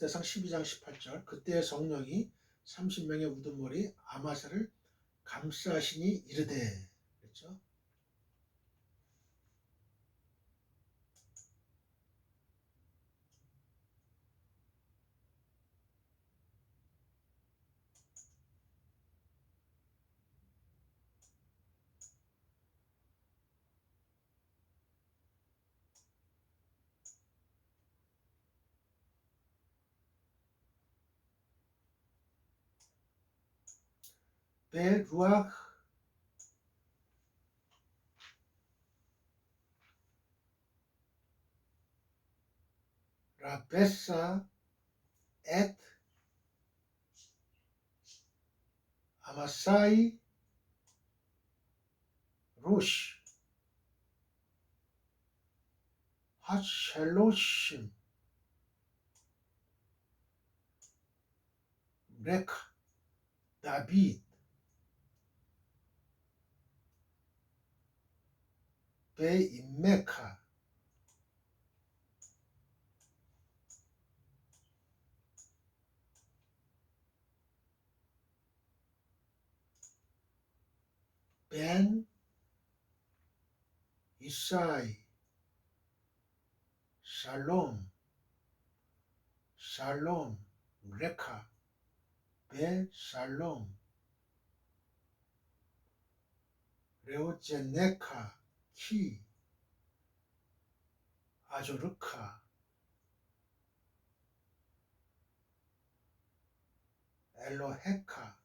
역대상 12장 18절 그때의 성령이 30명의 우두머리 아마사를 감싸시니 이르되 그랬죠? 베루ach 라베사 엣 아마 사이 루시 하첼로심 레카 다 키 아조르카. 엘로헤카.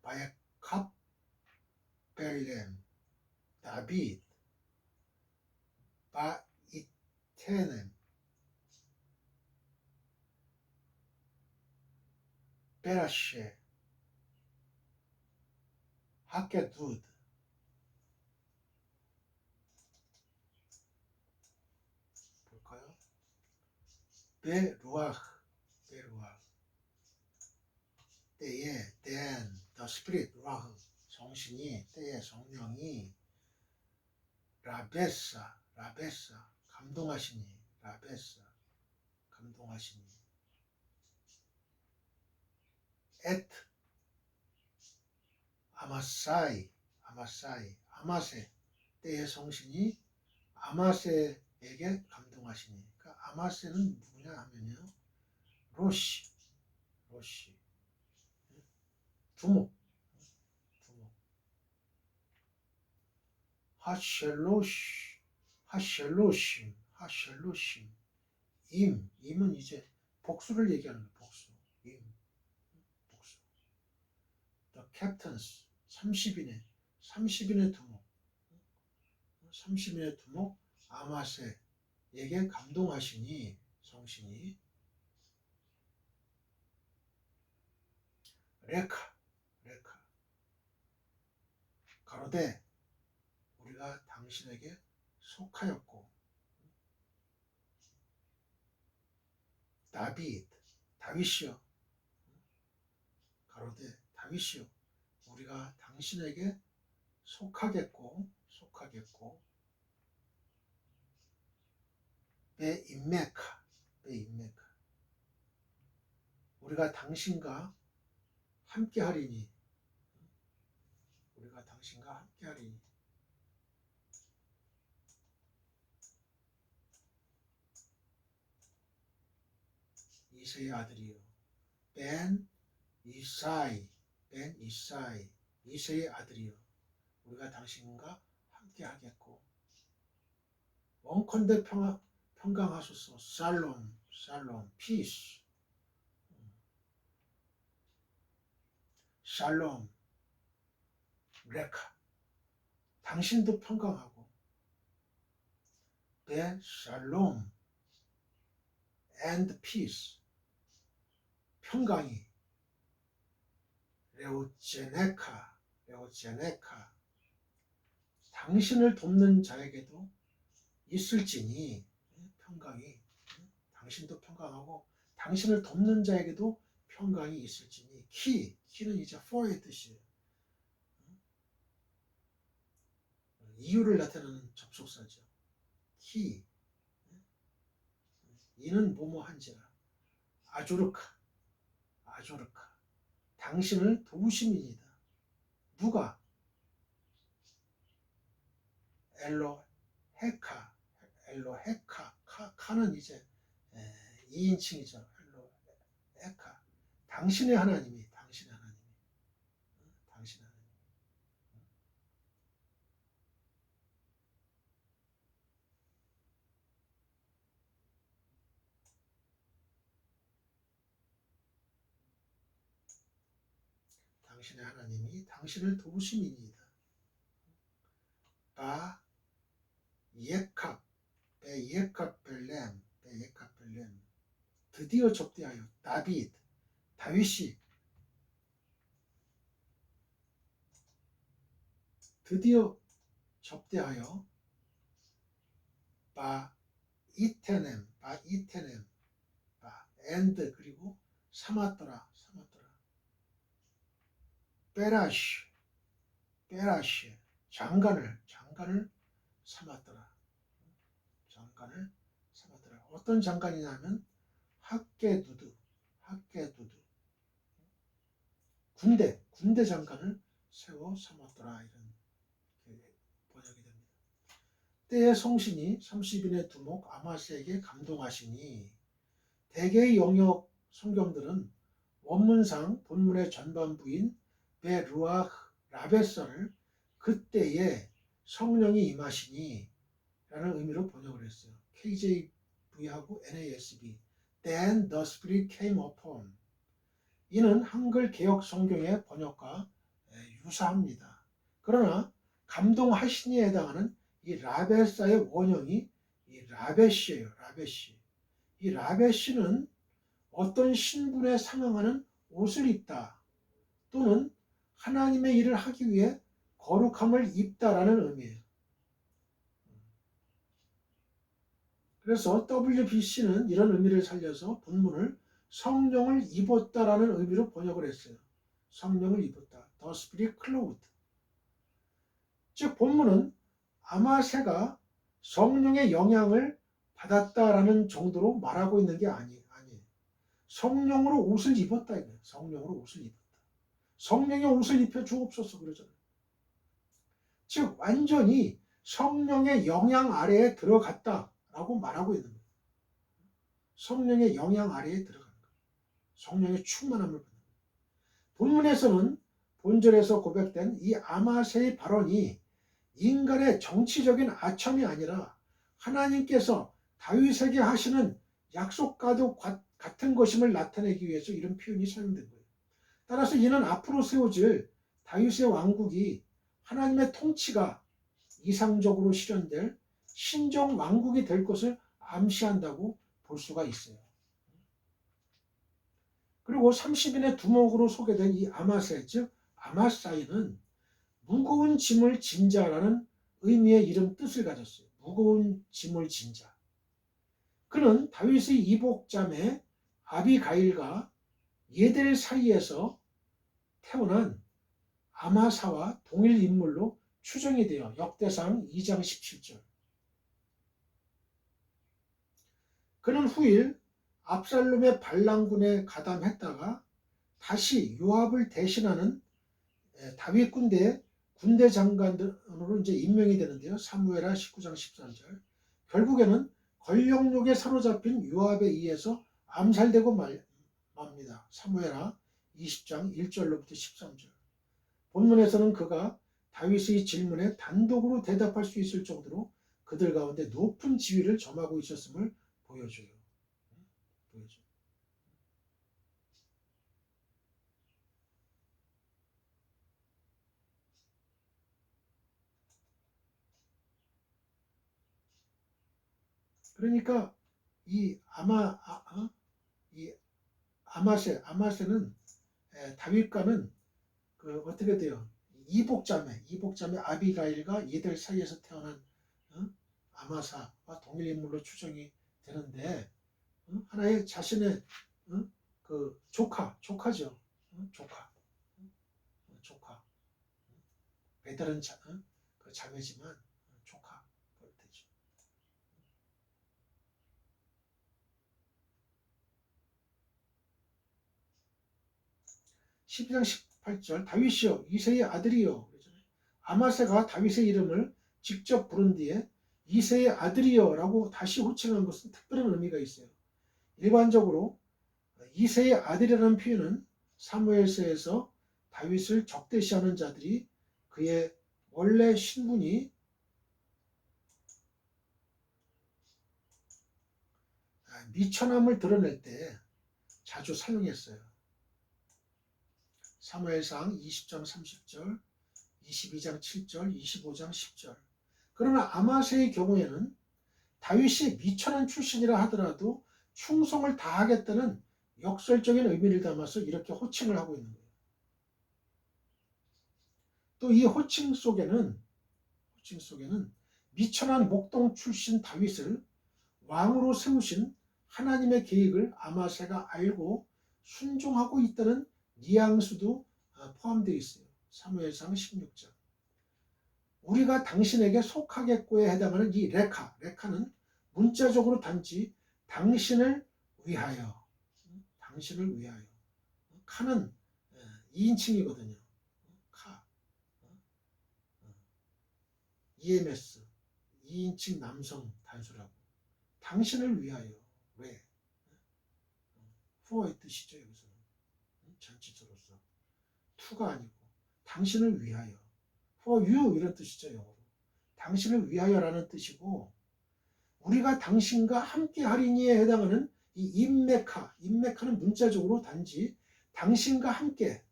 바야캅 벨렘. 다빗. 바이테넴 베라쉐 하케두드 볼까요? 베루아흐 베루아흐. 때에 then the spirit 라흐. 정신이 때에 성령이 라베사 라베사. 감동하시니 라베사. 감동하시니. 엣 아마사이 아마사이 아마세. 때의 성신이 아마세에게 감동하시니 그러니까 아마세는 누구냐 하면요. 로시 로시. 두목 두목. 하셸로시 하셸로심 하셸로심. 임 임은 이제 복수를 얘기하는 거예요 복수. 임 복수. The captains 30인의 30인의 두목. 30인의 두목 아마세에게 감동하시니 성신이. 레카 레카. 가로되 우리가 당신에게 속하였고. 다윗 다윗이여. 가로되 다윗이여 우리가 당신에게 속하겠고 속하겠고 베인메카 베인메카 우리가 당신과 함께 하리니 우리가 당신과 함께 하리니. 이세의 아들이요. 벤 이사이 벤 이사이 이세의 아들이요 우리가 당신과 함께 하겠고. 원컨대 평, 평강하소서. 살롬 살롬 피스 샬롬 레카. 당신도 평강하고. 배 샬롬. and peace. 평강이 레오제네카 레오제네카. 당신을 돕는 자에게도 있을지니 평강이 당신도 평강하고 당신을 돕는 자에게도 평강이 있을지니. 키 키는 이제 for의 뜻이에요. 이유를 나타내는 접속사죠. he 이는 뭐뭐 한지라. 아조르카 아조르카 당신을 도우심이니이다. 누가? 엘로 헤카 엘로 헤카 카, 카는 이제 에, 2인칭이죠. 엘로 헤카. 당신의 하나님이 응? 당신의 하나님 당신의 하나님이 당신을 도우심이니이다. 바 예캅 베 예캅 벨렘 베 예캅 벨렘 드디어 접대하여 다빗 다윗이 드디어 접대하여 바 이테넴 바 이테넴 바 엔드 그리고 삼았더라 베라시 베라시. 장관을 장관을 삼았더라. 장관을 삼았더라. 어떤 장관이냐면 학계두두 학계두두. 군대 군대 장관을 세워 삼았더라. 이런 이렇게 번역이 됩니다. 때의 성신이 30인의 두목 아마스에게 감동하시니 대개의 영역 성경들은 원문상 본문의 전반부인 베루아흐 라베서를 그때에 성령이 임하시니 라는 의미로 번역을 했어요. KJV하고 NASB Then the Spirit came upon 이는 한글 개혁 성경의 번역과 유사합니다. 그러나 감동하시니에 해당하는 이 라베사의 원형이 이 라베시예요. 라베시. 이 라베시는 어떤 신분에 상응하는 옷을 입다 또는 하나님의 일을 하기 위해 거룩함을 입다라는 의미예요. 그래서 WBC는 이런 의미를 살려서 본문을 성령을 입었다라는 의미로 번역을 했어요. 성령을 입었다. The Spirit clothed. 즉 본문은 아마새가 성령의 영향을 받았다라는 정도로 말하고 있는 게 아니, 아니에요. 성령으로 옷을 입었다 이거예요. 성령으로 옷을 입었다. 성령의 옷을 입혀 주옵소서 그러잖아요. 즉 완전히 성령의 영향 아래에 들어갔다라고 말하고 있는 거예요. 성령의 영향 아래에 들어간 거예요. 성령의 충만함을 받는 거예요. 본문에서는 본절에서 고백된 이 아마세의 발언이 인간의 정치적인 아첨이 아니라 하나님께서 다윗에게 하시는 약속 과도 같은 것임을 나타내기 위해서 이런 표현이 사용된 거예요. 따라서 이는 앞으로 세워질 다윗의 왕국이 하나님의 통치가 이상적으로 실현될 신정 왕국이 될 것을 암시한다고 볼 수가 있어요. 그리고 30인의 두목으로 소개된 이 아마세, 즉 아마사이는 무거운 짐을 진 자라는 의미의 이름 뜻을 가졌어요. 무거운 짐을 진 자. 그는 다윗의 이복자매 아비가일과 예델 사이에서 태어난 아마사와 동일 인물로 추정이 되어 역대상 2장 17절. 그는 후일 압살롬의 반란군에 가담했다가 다시 요압을 대신하는 다윗 군대의 군대 장관으로 이제 임명이 되는데요. 사무엘하 19장 13절. 결국에는 권력욕에 사로잡힌 요압에 의해서 암살되고 맙니다. 사무엘하 20장 1절로부터 13절. 본문에서는 그가 다윗의 질문에 단독으로 대답할 수 있을 정도로 그들 가운데 높은 지위를 점하고 있었음을 보여줘요. 보여줘. 그러니까 이 아마 아, 어? 이 아마세 아마세는 에, 다윗과는 그 어떻게 돼요? 이복자매 이복자매 아비가일과 얘들 사이에서 태어난 어? 아마사와 동일 인물로 추정이 되는데 어? 하나의 자신의 어? 그 조카 조카죠 어? 조카 어? 조카 배달은 자, 어? 그 자매지만 조카 되죠. 12장 18절 다윗이여 이세의 아들이여. 아마세가 다윗의 이름을 직접 부른 뒤에 이세의 아들이여라고 다시 호칭한 것은 특별한 의미가 있어요. 일반적으로 이세의 아들이라는 표현은 사무엘서에서 다윗을 적대시하는 자들이 그의 원래 신분이 미천함을 드러낼 때 자주 사용했어요. 사무엘상 20장 30절, 22장 7절, 25장 10절. 그러나 아마세의 경우에는 다윗이 미천한 출신이라 하더라도 충성을 다하겠다는 역설적인 의미를 담아서 이렇게 호칭을 하고 있는 거예요. 또 이 호칭 속에는 호칭 속에는 미천한 목동 출신 다윗을 왕으로 세우신 하나님의 계획을 아마세가 알고 순종하고 있다는 뉘앙스도 아, 포함되어 있어요. 사무엘상 16장. 우리가 당신에게 속하겠고에 해당하는 이 레카, 레카는 문자적으로 단지 당신을 위하여, 당신을 위하여. 카는 2인칭이거든요. 카. EMS, 2인칭 남성 단수라고. 당신을 위하여. 왜? for의 뜻이죠, 여기서 는. 전치조로서. to가 아니고, 당신을 위하여. for you 이런 뜻이죠, 영어로. 당신을 위하여라는 뜻이고, 우리가 당신과 함께 하리니에 해당하는 이 인메카, 인메카는 문자적으로 단지 당신과 함께,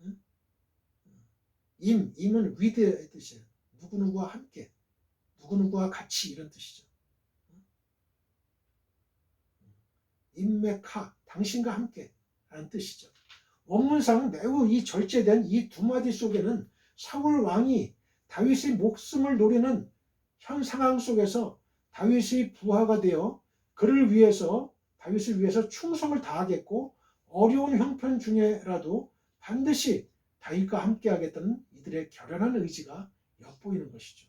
응? 임, 임은 with의 뜻이에요. 누구누구와 함께, 누구누구와 같이 이런 뜻이죠. 인메카, 당신과 함께 라는 뜻이죠. 원문상 매우 이 절제된 이 두 마디 속에는 사울 왕이 다윗의 목숨을 노리는 현 상황 속에서 다윗의 부하가 되어 그를 위해서 다윗을 위해서 충성을 다하겠고 어려운 형편 중에라도 반드시 다윗과 함께하겠다는 이들의 결연한 의지가 엿보이는 것이죠.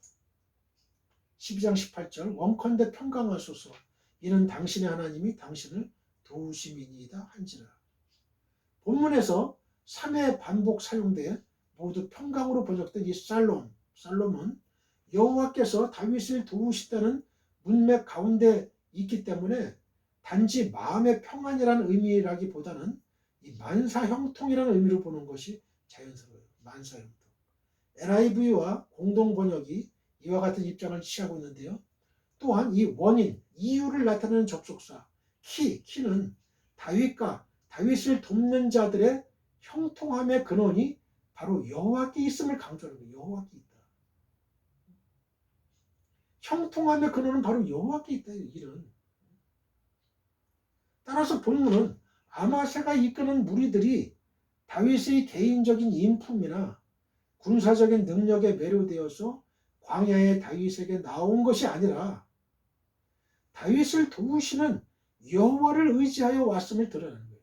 12장 18절 원컨대 평강하소서 이는 당신의 하나님이 당신을 도우심이니이다 한지라. 본문에서 3회 반복 사용돼 모두 평강으로 번역된 이 살롬, 살롬은 여호와께서 다윗을 도우시다는 문맥 가운데 있기 때문에 단지 마음의 평안이라는 의미라기보다는 이 만사 형통이라는 의미로 보는 것이 자연스러워요. 만사 형통. NIV와 공동 번역이 이와 같은 입장을 취하고 있는데요. 또한 이 원인, 이유를 나타내는 접속사 키, 키는 다윗과 다윗을 돕는 자들의 형통함의 근원이 바로 여호와께 있음을 강조하는 거예요. 여호와께 있다. 형통함의 근원은 바로 여호와께 있다. 이런. 따라서 본문은 아마세가 이끄는 무리들이 다윗의 개인적인 인품이나 군사적인 능력에 매료되어서 광야의 다윗에게 나온 것이 아니라 다윗을 도우시는 여호와를 의지하여 왔음을 드러내는 거예요.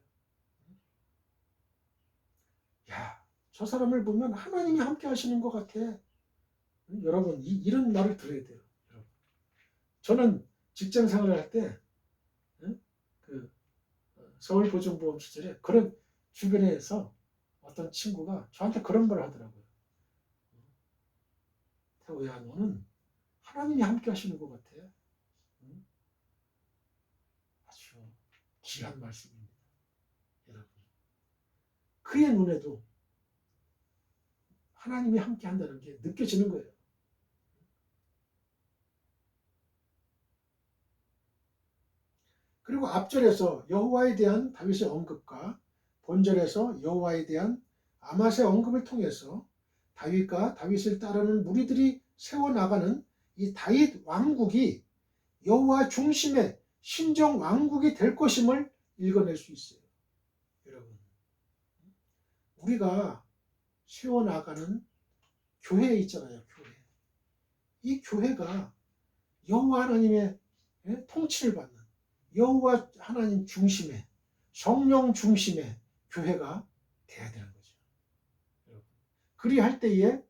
야, 저 사람을 보면 하나님이 함께 하시는 것 같아. 여러분, 이, 이런 말을 들어야 돼요. 여러분. 저는 직장 생활을 할 때, 그, 서울보증보험 시절에 그런 주변에서 어떤 친구가 저한테 그런 말을 하더라고요. 태호야, 너는 하나님이 함께 하시는 것 같아. 아주 귀한 말씀입니다. 여러분. 그의 눈에도 하나님이 함께 한다는 게 느껴지는 거예요. 그리고 앞절에서 여호와에 대한 다윗의 언급과 본절에서 여호와에 대한 아마세 언급을 통해서 다윗과 다윗을 따르는 무리들이 세워나가는 이 다윗 왕국이 여호와 중심의 신정 왕국이 될 것임을 읽어낼 수 있어요. 여러분, 우리가 세워나가는 교회 있잖아요. 교회. 이 교회가 여호와 하나님의 예, 통치를 받는 여호와 하나님 중심의 성령 중심의 교회가 돼야 되는 거죠. 그리할 때에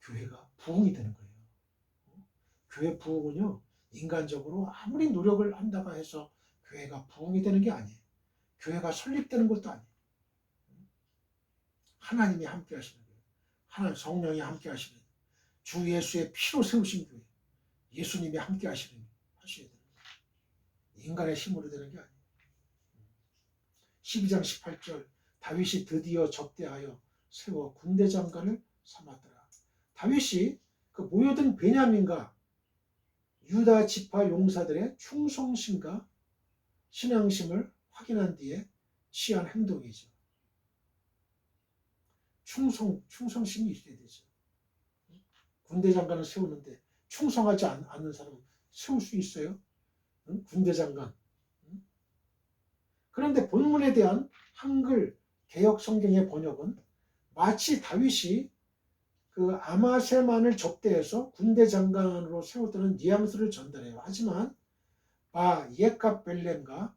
교회가 부흥이 되는 거예요. 교회 부흥은요, 인간적으로 아무리 노력을 한다고 해서 교회가 부흥이 되는 게 아니에요. 교회가 설립되는 것도 아니에요. 하나님이 함께 하시는 거예요. 하나님 성령이 함께 하시는 주 예수의 피로 세우신 교회. 예수님이 함께 하시는 하셔야 거예요. 인간의 힘으로 되는 게 아니에요. 12장 18절 다윗이 드디어 접대하여 세워 군대 장관을 삼았더라. 다윗이 그 모여든 베냐민과 유다 지파 용사들의 충성심과 신앙심을 확인한 뒤에 취한 행동이죠. 충성, 충성심이 있어야 되죠. 군대 장관을 세우는데 충성하지 않, 는 사람은 세울 수 있어요? 응? 군대 장관. 응? 그런데 본문에 대한 한글 개혁 성경의 번역은 마치 다윗이 그 아마세만을 접대해서 군대 장관으로 세웠다는 뉘앙스를 전달해요. 하지만 바 예캅벨렘과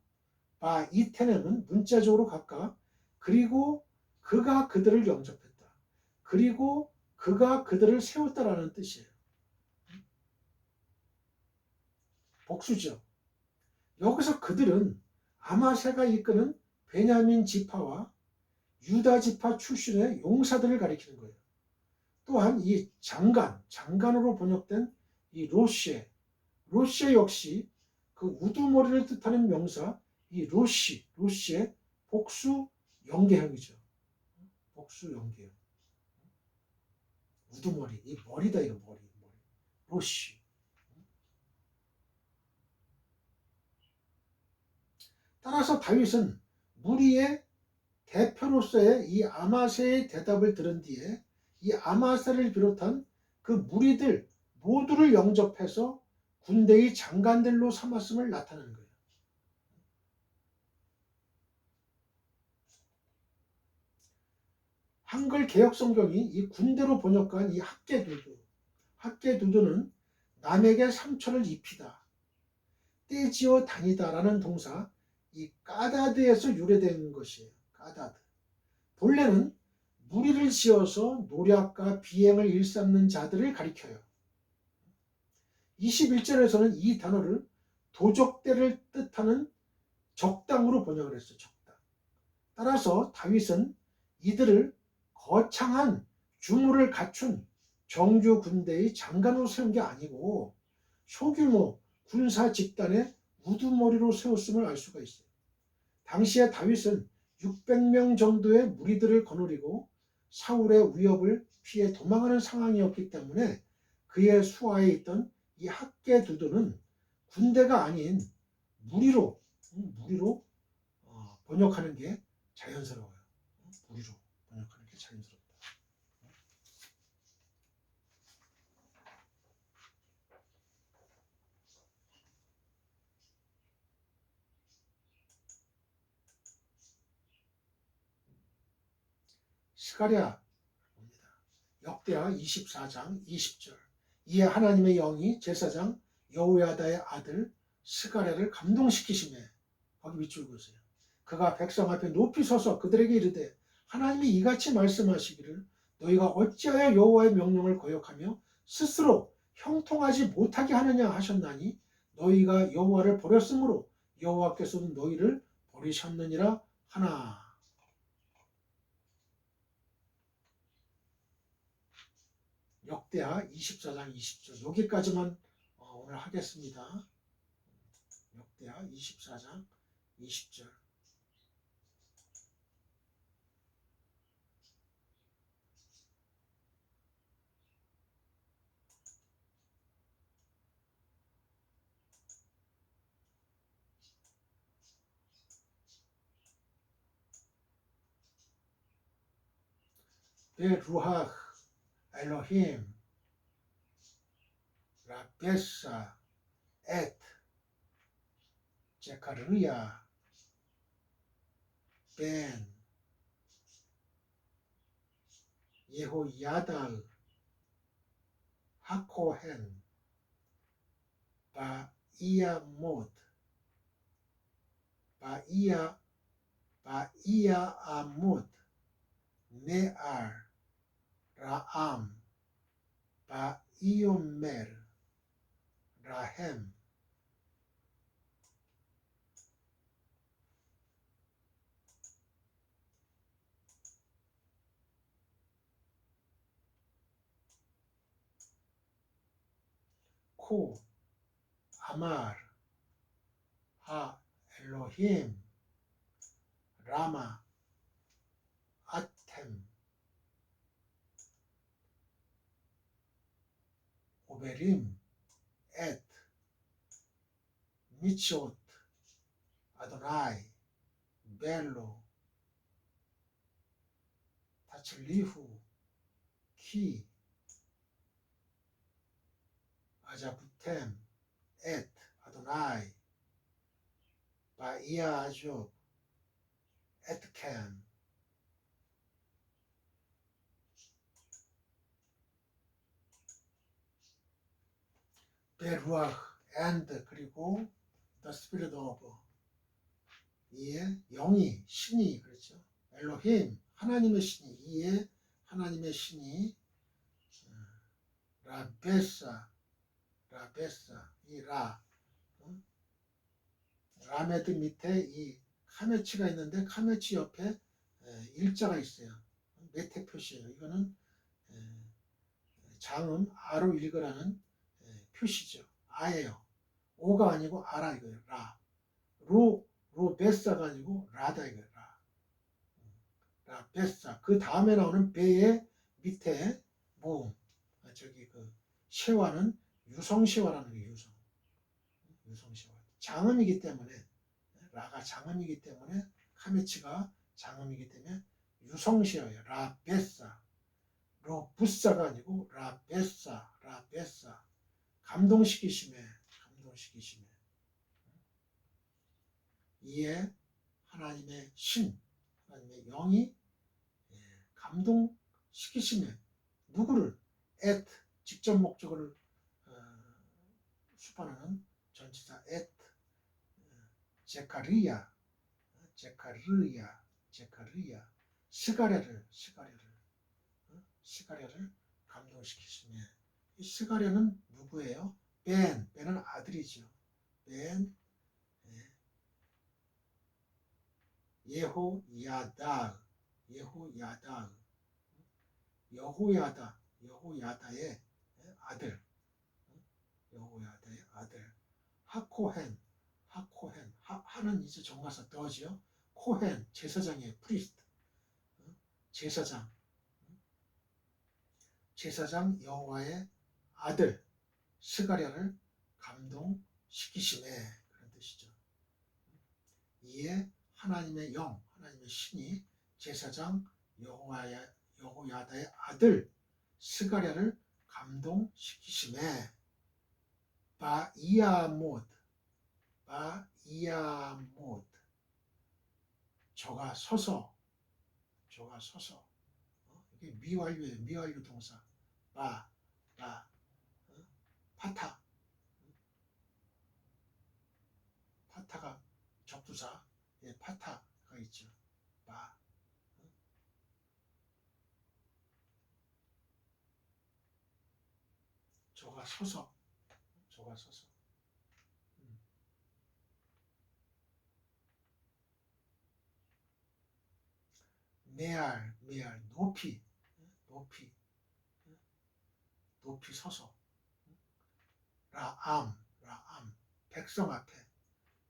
바 이테넴은 문자적으로 각각 그리고 그가 그들을 영접했다. 그리고 그가 그들을 세웠다라는 뜻이에요. 복수죠. 여기서 그들은 아마세가 이끄는 베냐민 지파와 유다 지파 출신의 용사들을 가리키는 거예요. 또한 이 장관, 장관으로 번역된 이 로시에, 로시에 역시 그 우두머리를 뜻하는 명사, 이 로시, 로시의 복수 연계형이죠. 복수 연계형. 우두머리, 이 머리다 이거 머리, 머리. 로시. 따라서 다윗은 무리의 대표로서의 이 아마세의 대답을 들은 뒤에 이 아마세를 비롯한 그 무리들 모두를 영접해서 군대의 장관들로 삼았음을 나타내는 거예요. 한글 개혁 성경이 이 군대로 번역한 이 학계두두, 학계두두는 남에게 상처를 입히다, 떼지어 다니다라는 동사 이 까다드에서 유래된 것이에요. 까다드. 본래는 무리를 지어서 노략과 비행을 일삼는 자들을 가리켜요. 21절에서는 이 단어를 도적대를 뜻하는 적당으로 번역을 했어요. 적당. 따라서 다윗은 이들을 거창한 주무를 갖춘 정규 군대의 장관으로 세운 게 아니고 소규모 군사 집단의 우두머리로 세웠음을 알 수가 있어요. 당시에 다윗은 600명 정도의 무리들을 거느리고 사울의 위협을 피해 도망하는 상황이었기 때문에 그의 수하에 있던 이 학계 두두는 군대가 아닌 무리로 무리로 어, 번역하는 게 자연스러워요. 무리로 번역하는 게 자연스럽다. 스가랴. 역대하 24장 20절. 이에 하나님의 영이 제사장 여호야다의 아들 스가랴를 감동시키심에 거기 밑줄 그으세요. 그가 백성 앞에 높이 서서 그들에게 이르되 하나님이 이같이 말씀하시기를 너희가 어찌하여 여호와의 명령을 거역하며 스스로 형통하지 못하게 하느냐 하셨나니 너희가 여호와를 버렸으므로 여호와께서는 너희를 버리셨느니라 하나. 역대하 24장 20절 여기까지만 어, 오늘 하겠습니다. 역대하 24장 20절 베루ach Elohim, la et Zechariah ben Yehoyadal Hakohen Ba'iamot Ba'ia Ba'ia Amot Ne'ar. Ra'am, Ba'iomer, Rahem. Ku, Amar, Ha Elohim, Rama, 오베림, 엣, 미치옷, 아도나이, 벨로, 다칠리후, 키, 아자부템, 엣, 아도나이, 바이아주, 에트캠, 베루아흐, and 그리고 the spirit of 이에 영이 신이 그렇죠. 엘로힘 하나님의 신이 이에 하나님의 신이 어, 라베사 라베사 이라 어? 라메드 밑에 이 카메치가 있는데 카메치 옆에 에, 일자가 있어요. 메테 표시예요. 이거는 에, 장음 아로 읽으라는 에, 표시죠. 아예요. 오가 아니고 아라 이거예요. 라. 로, 로 베사가 아니고 라다 이거예요. 라. 라 베사. 그 다음에 나오는 베의 밑에 모음. 아, 저기 그 시와는 유성시와라는 게 유성. 유성시와. 장음이기 때문에 라가 장음이기 때문에 카메치가 장음이기 때문에 유성시어예요. 라 베사. 로 부사가 아니고 라 베사. 라 베사. 감동시키심에 감동시키심에. 이에 하나님의 신 하나님의 영이 예, 감동시키심에 누구를 at 직접 목적어를 어, 수반하는 전치사 at 어, 제카리야 제카르야 제카르야. 스가랴를 스가랴를 어, 스가랴를 감동시키심에. 이 스가랴는 누구예요? 벤, 벤은 아들이죠. 벤, 예. 예호야다, 예호야다, 여호야다, 여호야다의 아들, 여호야다의 아들, 하코헨, 하코헨, 하, 하는 이제 정가사 더지요. 코헨, 제사장의 프리스트, 제사장, 제사장 여호와의 아들 스가랴를 감동시키심에 그런 뜻이죠. 이에 하나님의 영, 하나님의 신이 제사장 여호와야 여호야다의 아들 스가랴를 감동시키심에 바이아못 바이아못 저가 서서 저가 서서 어? 이게 미완료예요 미완료 동사 바 바, 어? 파타. 파타가 접두사 예, 파타가 있죠. 바. 어? 저가 서서. 저가 서서. 음. 메알 메알 높이. 어? 높이. 높이 서서 라암 라암. 백성 앞에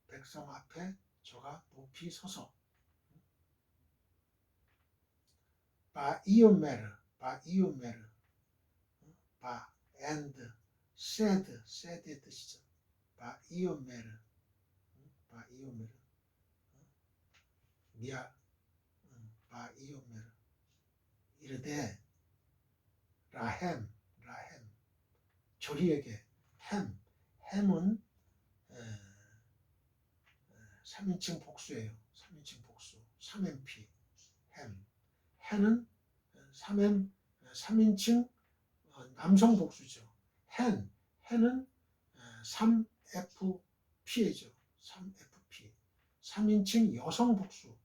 백성 앞에 저가 높이 서서. 바이오메르 바이오메르. 바 and said said의 뜻이죠. 바이오메르 바이오메르. 미아 바이오메르. 이르되 라햄 라햄 저희에게 햄 햄은 에, 에, 3인칭 복수예요. 3인칭 복수. 3MP 햄. 해는 3M 3인칭 어, 남성 복수죠. 헨 해는 3FP죠. 3FP 3인칭 여성 복수.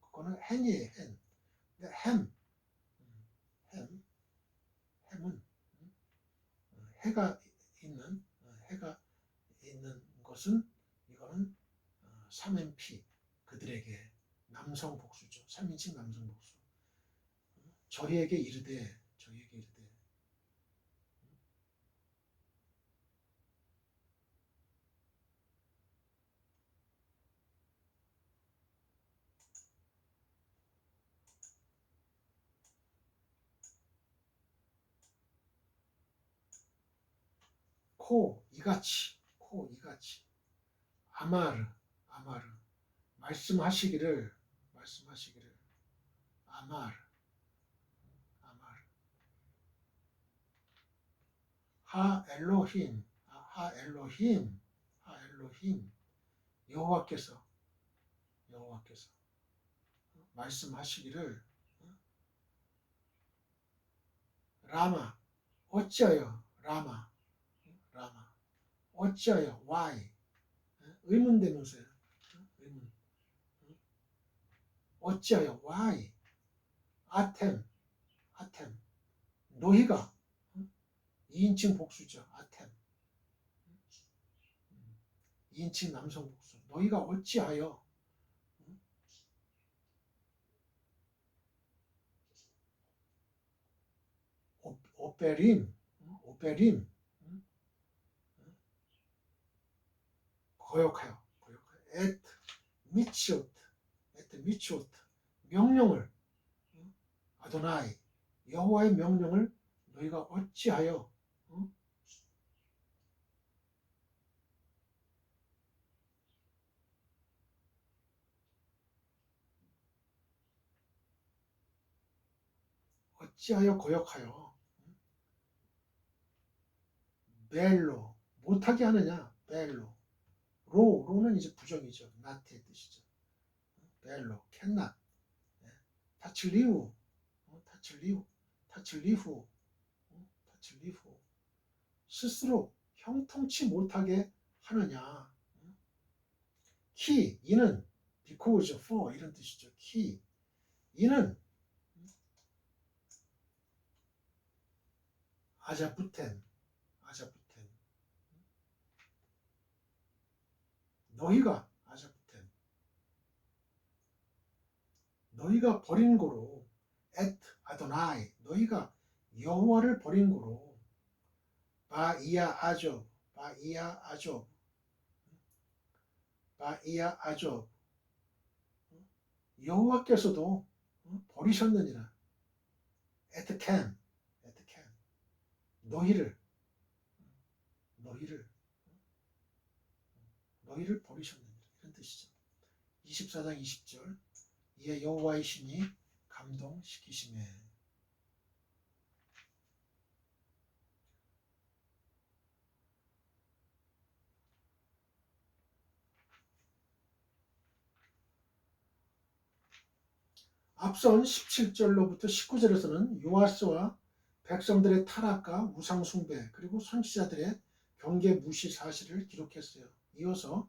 그거는 헨이에요 헨. 근데 햄 음, 햄 햄은 해가 있는 어, 해가 있는 것은 이거는 3MP 그들에게 남성 복수죠. 3인칭 남성 복수. 저희에게 이르되 저희에게 이르되 코 이같이 코 이같이. 아마르 아마르. 말씀하시기를 말씀하시기를. 아마르 아마르. 하 엘로힘 아, 하 엘로힘 하 엘로힘. 여호와께서 여호와께서. 말씀하시기를 라마 어찌하여 라마 라마 어찌하여 why? 의문 대명사야 의문. 어찌하여 why? 아템 아템 너희가 2인칭 복수죠 아템 2인칭 남성 복수. 너희가 어찌하여 오- 오페림 오페림 거역하여 거역하여. 에트 미치오트 에트 미치오트 명령을 아도나이 여호와의 명령을 너희가 어찌하여 응? 어찌하여 거역하여 응? 벨로 못하게 하느냐? 벨로 로 로는 이제 부정이죠. not의 뜻이죠. 벨로 cannot. 타칠리우. 타칠리우. 타칠리후. 타칠리후. 스스로 형통치 못하게 하느냐. 키 이는 because for 이런 뜻이죠. 키 이는 아자부텐 너희가 아자부텐 너희가 버린 거로 at 아도나이 너희가 여호와를 버린 거로 바이야 아조 바이야 아조 바이야 아조 여호와께서도 버리셨느니라. at can at can 너희를 너희를 너희를 버리셨느니라. 이런 뜻이죠. 24장 20절. 이에 여호와의 신이 감동시키심에. 앞선 17절로부터 19절에서는 요아스와 백성들의 타락과 우상숭배 그리고 선지자들의 경계 무시 사실을 기록했어요. 이어서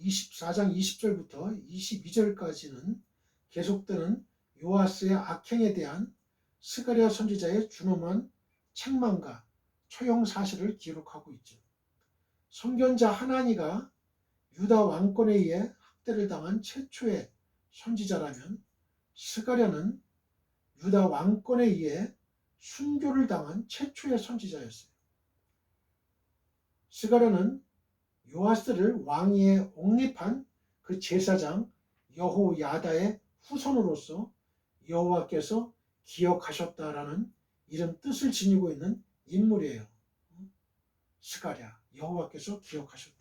24장 20절부터 22절까지는 계속되는 요아스의 악행에 대한 스가랴 선지자의 준엄한 책망과 처형 사실을 기록하고 있죠. 선견자 하나니가 유다 왕권에 의해 학대를 당한 최초의 선지자라면 스가랴는 유다 왕권에 의해 순교를 당한 최초의 선지자였어요. 스가랴는 요아스를 왕위에 옹립한 그 제사장 여호야다의 후손으로서 여호와께서 기억하셨다라는 이런 뜻을 지니고 있는 인물이에요. 스가랴 여호와께서 기억하셨다.